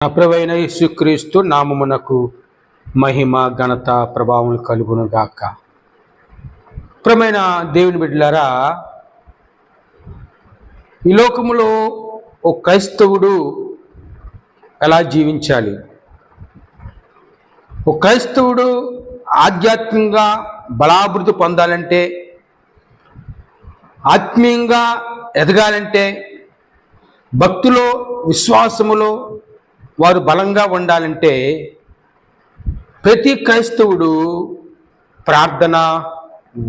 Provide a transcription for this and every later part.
అప్రవైన యేసుక్రీస్తు నామమునకు మహిమ ఘనత ప్రభావం కలుగును గాక. ప్రమైన దేవుని బిడ్డలారా ఈ లోకములో ఓ క్రైస్తవుడు ఎలా జీవించాలి? ఓ క్రైస్తవుడు ఆధ్యాత్మికంగా బలాభివృద్ధి పొందాలంటే ఆత్మీయంగా ఎదగాలంటే భక్తులో విశ్వాసములో వారు బలంగా ఉండాలంటే ప్రతి క్రైస్తవుడు ప్రార్థన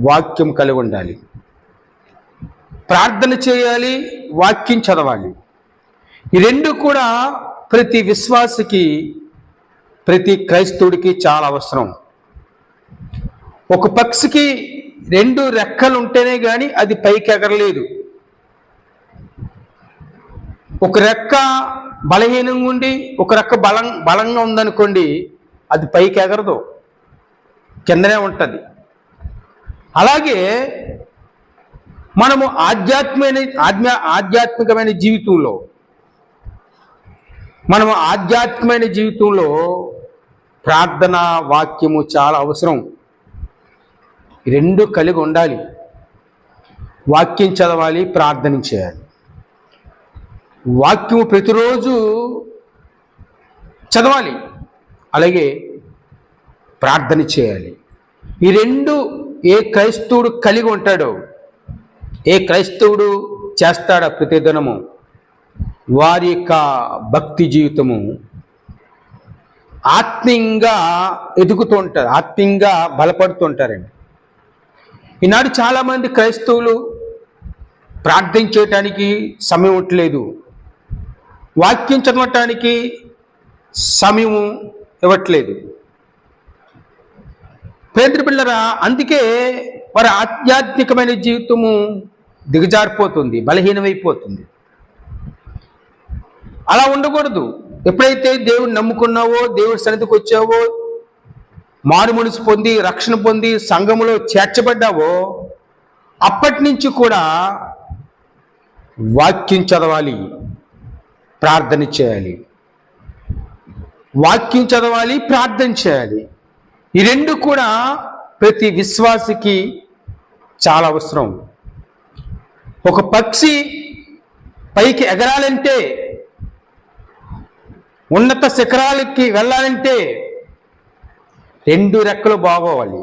వాక్యం కలిగి ఉండాలి. ప్రార్థన చేయాలి వాక్యం చదవాలి. ఈ రెండు కూడా ప్రతి విశ్వాసికి ప్రతి క్రైస్తవుడికి చాలా అవసరం. ఒక పక్షికి రెండు రెక్కలు ఉంటేనే కానీ అది పైకి ఎగరలేదు ఒక రెక్క బలహీనంగా ఉండి ఒక రక్క బలం బలంగా ఉందనుకోండి అది పైకి ఎగరదు. కిందనే ఉంటుంది. అలాగే మనము ఆధ్యాత్మిక ఆధ్యా ఆధ్యాత్మికమైన జీవితంలో మనము ఆధ్యాత్మికమైన జీవితంలో ప్రార్థన వాక్యము చాలా అవసరం. రెండు కలిగి ఉండాలి. వాక్యం చదవాలి ప్రార్థన చేయాలి. వాక్యము ప్రతిరోజు చదవాలి. అలాగే ప్రార్థన చేయాలి. ఈ రెండు ఏ క్రైస్తవుడు కలిగి ఉంటాడో ఏ క్రైస్తవుడు చేస్తాడో ప్రతిదినము? వారి యొక్క భక్తి జీవితము ఆత్మీయంగా ఎదుగుతూ ఉంటారు ఆత్మీయంగా బలపడుతూ ఉంటారండి. ఈనాడు చాలామంది క్రైస్తవులు ప్రార్థించేయటానికి సమయం ఉండలేదు వాక్యం చదవటానికి సమయం ఇవ్వట్లేదు. పేదరి పిల్లరా అందుకే వారి ఆధ్యాత్మికమైన జీవితము దిగజారిపోతుంది బలహీనమైపోతుంది. అలా ఉండకూడదు. ఎప్పుడైతే దేవుడు నమ్ముకున్నావో దేవుడి సన్నిధికి వచ్చావో మారు మనసు పొంది రక్షణ పొంది సంఘములో చేర్చబడ్డావో అప్పటి నుంచి కూడా వాక్యం చదవాలి. ప్రార్థన చేయాలి. వాక్యం చదవాలి ప్రార్థన చేయాలి. ఈ రెండు కూడా ప్రతి విశ్వాసికి చాలా అవసరం. ఒక పక్షి పైకి ఎగరాలంటే ఉన్నత శిఖరాలకి వెళ్ళాలంటే రెండు రెక్కలు బాగోవాలి.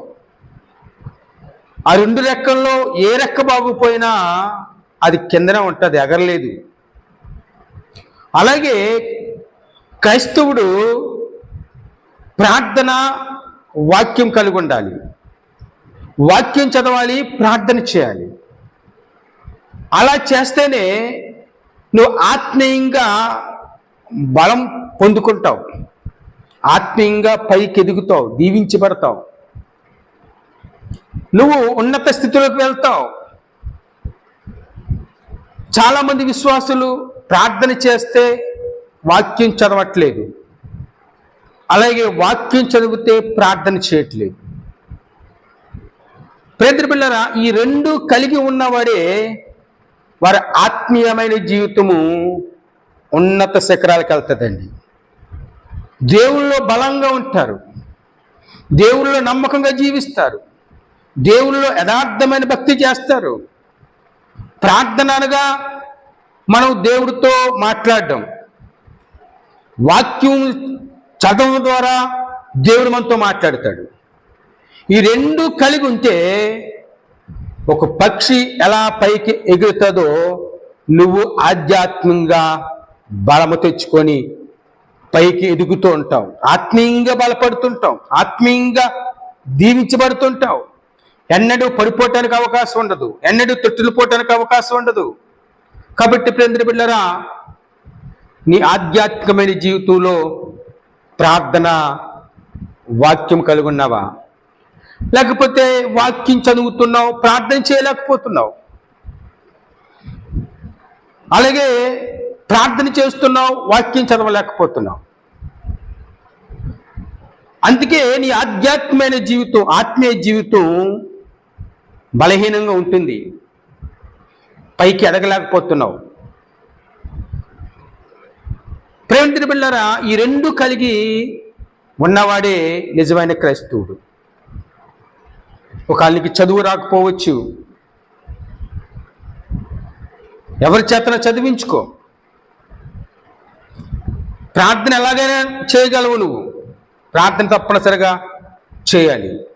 ఆ రెండు రెక్కల్లో ఏ రెక్క బాగుపోయినా అది కిందనే ఉంటుంది ఎగరలేదు. అలాగే క్రైస్తవుడు ప్రార్థన వాక్యం కలిగి ఉండాలి. వాక్యం చదవాలి ప్రార్థన చేయాలి. అలా చేస్తేనే నువ్వు ఆత్మీయంగా బలం పొందుకుంటావు. ఆత్మీయంగా పైకి ఎదుగుతావు దీవించబడతావు. నువ్వు ఉన్నత స్థితిలోకి వెళ్తావు. చాలామంది విశ్వాసులు ప్రార్థన చేస్తే వాక్యం చదవట్లేదు. అలాగే వాక్యం చదివితే ప్రార్థన చేయట్లేదు. పేదరి పిల్లరా ఈ రెండు కలిగి ఉన్నవాడే వారి ఆత్మీయమైన జీవితము ఉన్నత శిఖరాలకు వెళ్తుందండి దేవుళ్ళలో బలంగా ఉంటారు. దేవుళ్ళలో నమ్మకంగా జీవిస్తారు. దేవుళ్ళలో యథార్థమైన భక్తి చేస్తారు. ప్రార్థన అనగా మనం దేవుడితో మాట్లాడడం. వాక్యం చదవడం ద్వారా దేవుడు మనతో మాట్లాడతాడు. ఈ రెండు కలిగి ఉంటే ఒక పక్షి ఎలా పైకి ఎగురుతుందో నువ్వు ఆధ్యాత్మికంగా బలము తెచ్చుకొని పైకి ఎదుగుతూ ఉంటావు. ఆత్మీయంగా బలపడుతుంటావు. ఆత్మీయంగా దీవించబడుతుంటావు. ఎన్నడూ పడిపోవటానికి అవకాశం ఉండదు. ఎన్నడూ తొట్టులు పోవటానికి అవకాశం ఉండదు. కాబట్టి ప్రేంద్ర బిళ్ళరా నీ ఆధ్యాత్మికమైన జీవితంలో ప్రార్థన వాక్యం కలిగి ఉన్నావా? లేకపోతే వాక్యం చదువుతున్నావు ప్రార్థన చేయలేకపోతున్నావు? అలాగే ప్రార్థన చేస్తున్నావు వాక్యం చదవలేకపోతున్నావు? అందుకే నీ ఆధ్యాత్మికమైన జీవితం ఆత్మీయ జీవితం బలహీనంగా ఉంటుంది. పైకి ఎదగలేకపోతున్నావు ప్రేమించిన బిళ్ళరా ఈ రెండు కలిగి ఉన్నవాడే నిజమైన క్రైస్తవుడు. ఒకళ్ళకి చదువు రాకపోవచ్చు. ఎవరి చేతన చదివించుకో. ప్రార్థన ఎలాగైనా చేయగలవు నువ్వు. ప్రార్థన తప్పనిసరిగా చేయాలి.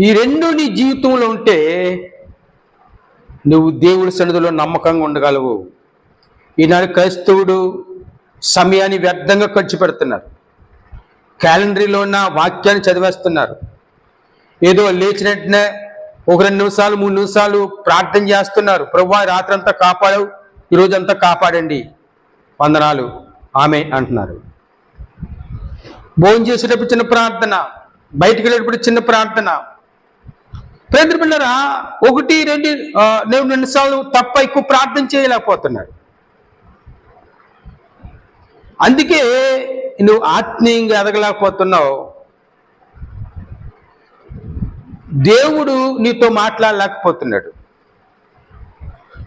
ఈ రెండు నీ జీవితంలో ఉంటే నువ్వు దేవుడి సన్నిధిలో నమ్మకంగా ఉండగలవు. ఈనాడు క్రైస్తవుడు సమయాన్ని వ్యర్థంగా ఖర్చు పెడుతున్నారు. క్యాలెండరీలో ఉన్న వాక్యాన్ని చదివేస్తున్నారు. ఏదో లేచిన వెంటనే ఒక రెండు నిమిషాలు మూడు నిమిషాలు ప్రార్థన చేస్తున్నారు. ప్రభు రాత్రంతా కాపాడవు ఈరోజంతా కాపాడండి. వందనాలు. ఆమె అంటున్నారు. భోజనం చేసేటప్పుడు చిన్న ప్రార్థన బయటికి వెళ్ళేటప్పుడు చిన్న ప్రార్థన. ప్రేంద్ర బిళ్ళరా ఒకటి రెండు నేను రెండు సార్లు తప్ప ఎక్కువ ప్రార్థన చేయలేకపోతున్నాడు. అందుకే నువ్వు ఆత్మీయంగా ఎదగలేకపోతున్నావు. దేవుడు నీతో మాట్లాడలేకపోతున్నాడు.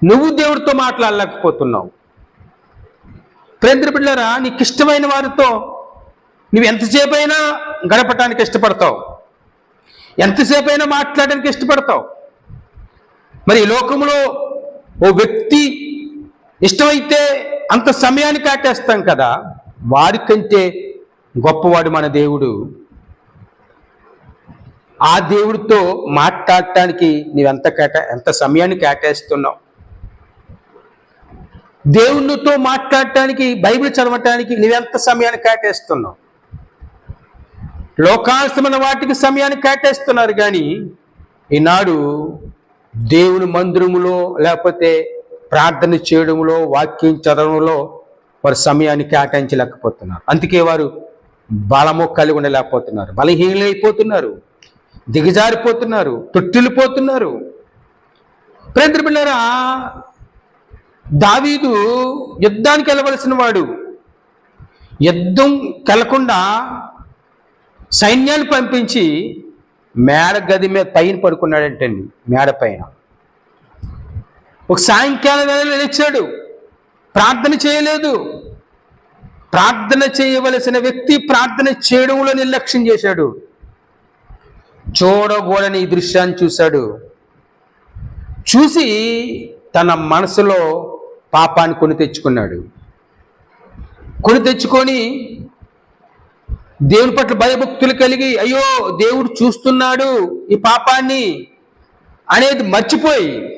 నువ్వు దేవుడితో మాట్లాడలేకపోతున్నావు. ప్రేంద్ర పిల్లరా నీకు ఇష్టమైన వారితో నువ్వు ఎంతసేపు అయినా గడపటానికి ఇష్టపడతావు. ఎంతసేపు అయినా మాట్లాడడానికి ఇష్టపడతావు. మరి ఈ లోకంలో ఓ వ్యక్తి ఇష్టమైతే అంత సమయాన్ని కాటేస్తాం కదా వారికంటే గొప్పవాడు మన దేవుడు. ఆ దేవుడితో మాట్లాడటానికి నీవెంత కేట ఎంత సమయాన్ని కేటాయిస్తున్నావు? దేవునితో మాట్లాడటానికి బైబిల్ చదవటానికి నీవెంత సమయాన్ని కేటాయిస్తున్నావు? లోకాసమైన వాటికి సమయాన్ని కేటాయిస్తున్నారు కానీ ఈనాడు దేవుని మందిరములో లేకపోతే ప్రార్థన చేయడంలో వాక్యం చదవడంలో వారు సమయాన్ని కేటాయించలేకపోతున్నారు. అందుకే వారు బలము కలిగి ఉండలేకపోతున్నారు. బలహీనైపోతున్నారు దిగజారిపోతున్నారు. తొట్టిల్లిపోతున్నారు. ప్రేంద్ర బిళ్ళరా దావీదు యుద్ధానికి వెళ్ళవలసిన వాడు యుద్ధం కెళ్ళకుండా సైన్యాన్ని పంపించి మేడ గది మీద పైన పడుకున్నాడంటండి మేడ పైన. ఒక సాయంకాలం వేళ లేచాడు. ప్రార్థన చేయలేదు. ప్రార్థన చేయవలసిన వ్యక్తి ప్రార్థన చేయడంలో నిర్లక్ష్యం చేశాడు. చూడకూడని ఈ దృశ్యాన్ని చూశాడు. చూసి తన మనసులో పాపాన్ని కొని తెచ్చుకున్నాడు. కొని తెచ్చుకొని దేవుని పట్ల భయభక్తులు కలిగి అయ్యో దేవుడు చూస్తున్నాడు ఈ పాపాన్ని అనేది మర్చిపోయి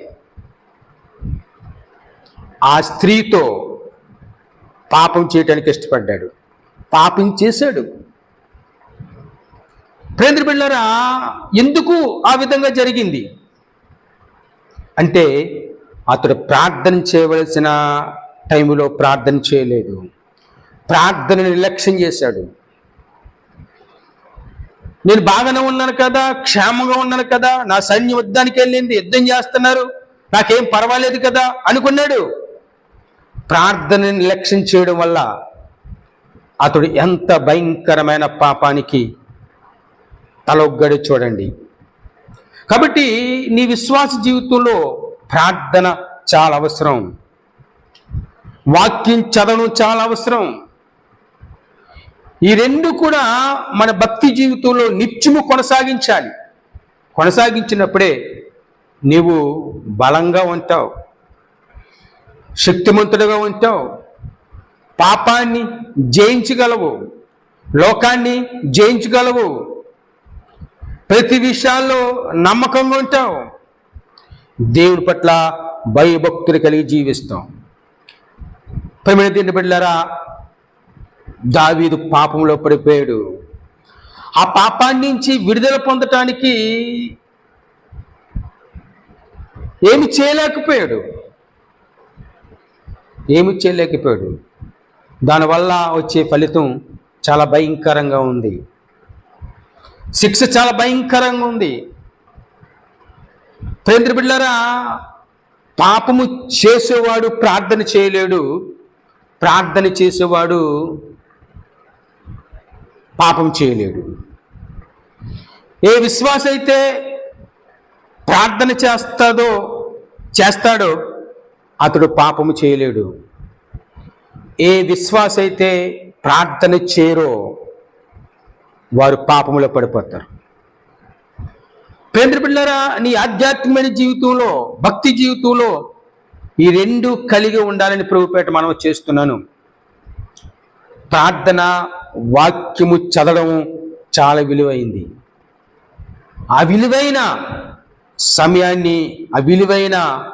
ఆ స్త్రీతో పాపం చేయటానికి ఇష్టపడ్డాడు. పాపం చేశాడు. ప్రేంద్ర బిళ్ళరా ఎందుకు ఆ విధంగా జరిగింది? అంటే అతడు ప్రార్థన చేయవలసిన టైంలో ప్రార్థన చేయలేదు. ప్రార్థన నిర్లక్ష్యం చేశాడు. నేను బాగానే ఉన్నాను కదా క్షేమంగా ఉన్నాను కదా నా సైన్యం యుద్ధానికి వెళ్ళింది యుద్ధం చేస్తున్నారు నాకేం పర్వాలేదు కదా అనుకున్నాడు. ప్రార్థన నిర్లక్ష్యం చేయడం వల్ల అతడు ఎంత భయంకరమైన పాపానికి తలొగ్గడు చూడండి. కాబట్టి నీ విశ్వాస జీవితంలో ప్రార్థన చాలా అవసరం. వాక్యం చదవడం చాలా అవసరం. ఈ రెండు కూడా మన భక్తి జీవితంలో నిత్యము కొనసాగించాలి. కొనసాగించినప్పుడే నీవు బలంగా ఉంటావు శక్తిమంతుడుగా ఉంటావు పాపాన్ని జయించగలవు లోకాన్ని జయించగలవు ప్రతి విషయాల్లో నమ్మకంగా ఉంటావు. దేవుని పట్ల భయభక్తులు కలిగి జీవిస్తాం. ప్రమిణ దీన్ని బిడ్డలారా దావీదు పాపంలో పడిపోయాడు. ఆ పాపాన్ని నుంచి విడుదల పొందటానికి ఏమి చేయలేకపోయాడు. ఏమి చేయలేకపోయాడు. దానివల్ల వచ్చే ఫలితం చాలా భయంకరంగా ఉంది. శిక్ష చాలా భయంకరంగా ఉంది. ప్రేంద్ర బిడ్డలారా పాపము చేసేవాడు ప్రార్థన చేయలేడు. ప్రార్థన చేసేవాడు పాపం చేయలేడు. ఏ విశ్వాస అయితే ప్రార్థన చేస్తాదో చేస్తాడో అతడు పాపము చేయలేడు. ఏ విశ్వాస అయితే ప్రార్థన చేరో వారు పాపములో పడిపోతారు. పేంద్ర పిల్లరా నీ ఆధ్యాత్మికమైన జీవితంలో భక్తి జీవితంలో ఈ రెండు కలిగి ఉండాలని ప్రభుపేట మనం చేస్తున్నాను. ప్రార్థన వాక్యము చదవడం చాలా విలువైంది. ఆ విలువైన సమయాన్ని ఆ విలువైన